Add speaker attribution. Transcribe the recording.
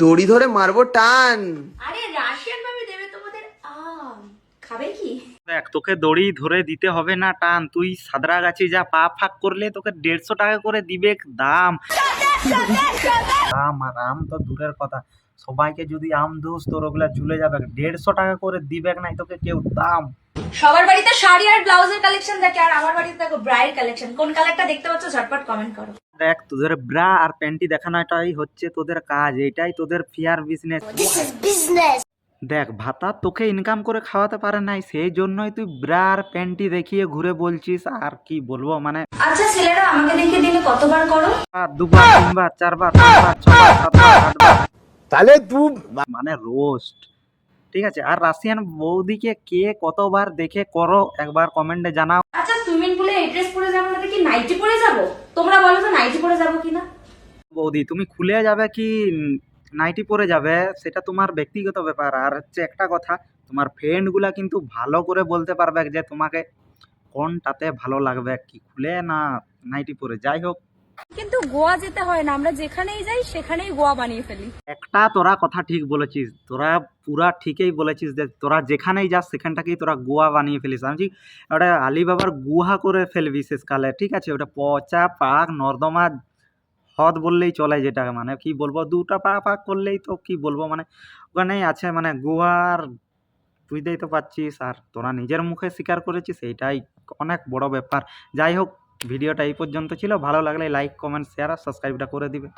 Speaker 1: দড়ি ধরে মারবো টান।
Speaker 2: আরে রাশিয়ান ভাবে দেবে তোমাদের আম। খাবে কি?
Speaker 3: দেখ তোকে দড়ি ধরে দিতে হবে না টান। তুই সাদরাগাছি যা পা ফাঁক করলে তোকে দেড়শো টাকা করে দিবে দাম। দাম আর আম তো দূরের কথা। সবাইকে যদি আম দোষ তোর ওগুলা ঝুলে যাবে। দেড়শো টাকা করে দিবে নাই তোকে কেউ দাম।
Speaker 2: সবার বাড়িতে শাড়ি আর ব্লাউজের কালেকশন দেখে আর আমার বাড়িতে দেখো ব্রাইড কালেকশন কোন কালারটা দেখতে পাচ্ছ ঝটপট কমেন্ট করো।
Speaker 3: দেখ তোদের ব্রা আর প্যান্টি দেখানোটাই হচ্ছে তোদের কাজ এটাই তোদের ফিয়ার বিজনেস দেখ ভাতা তোকে ইনকাম করে খাওয়াতে পারে নাই সেই জন্যই তুই ব্রা আর প্যান্টি দেখিয়ে ঘুরে বলছিস আর কি বলব মানে
Speaker 2: আচ্ছা ছেলেরা আমাকে দেখে দিনে কতবার করো?
Speaker 3: বার, দুবার তিনবার চারবার পাঁচবার ছবার সাতবার আটবার।
Speaker 1: তাহলে তুই
Speaker 3: মানে রোস্ট ঠিক আছে? আর রাশিয়ান বৌদিকে কে কতবার দেখে করো একবার কমেন্টে জানাও।
Speaker 2: আচ্ছা সুইমিং পুলে ড্রেস পরে যাব না কি নাইটি পরে যাব? তোমরা বলো তো নাইটি পরে যাব কিনা?
Speaker 3: বৌদি তুমি খুলে যাবে কি নাইটি পরে যাবে? সেটা তোমার ব্যক্তিগত ব্যাপার। আর হচ্ছে একটা কথা তোমার ফ্রেন্ডগুলা কিন্তু ভালো করে বলতে পারবে যে তোমাকে কোনটাতে ভালো লাগবে কি। খুলে না নাইটি পরে। যাই হোক
Speaker 4: কিন্তু গোয়া যেতে হয় না, আমরা যেখানেই যাই সেখানেই গোয়া বানিয়ে ফেলি।
Speaker 3: একটা তোরা কথা ঠিক বলেছিস, তোরা পুরা ঠিকই বলেছিস যে তোরা যেখানেই যাস সেখানটাকেই তোরা গোয়া বানিয়ে ফেলিস। আমি ওটা আলিবাবার গুহা করে ফেলবি শেষকালে, ঠিক আছে? ওটা পচা পাক, নর্দমা হদ বললেই চলে যেটা মানে কি বলব? দুটা পা পাক করলেই তো কি বলব? মানে ওখানেই আছে মানে গুহার বুঝতেই তো পারছিস। আর তোরা নিজের মুখে স্বীকার করেছিস, এইটাই অনেক বড় ব্যাপার। যাই হোক ভিডিওটা এই পর্যন্ত ছিল। ভালো লাগলে লাইক কমেন্ট শেয়ার আর সাবস্ক্রাইবটা করে দিবে।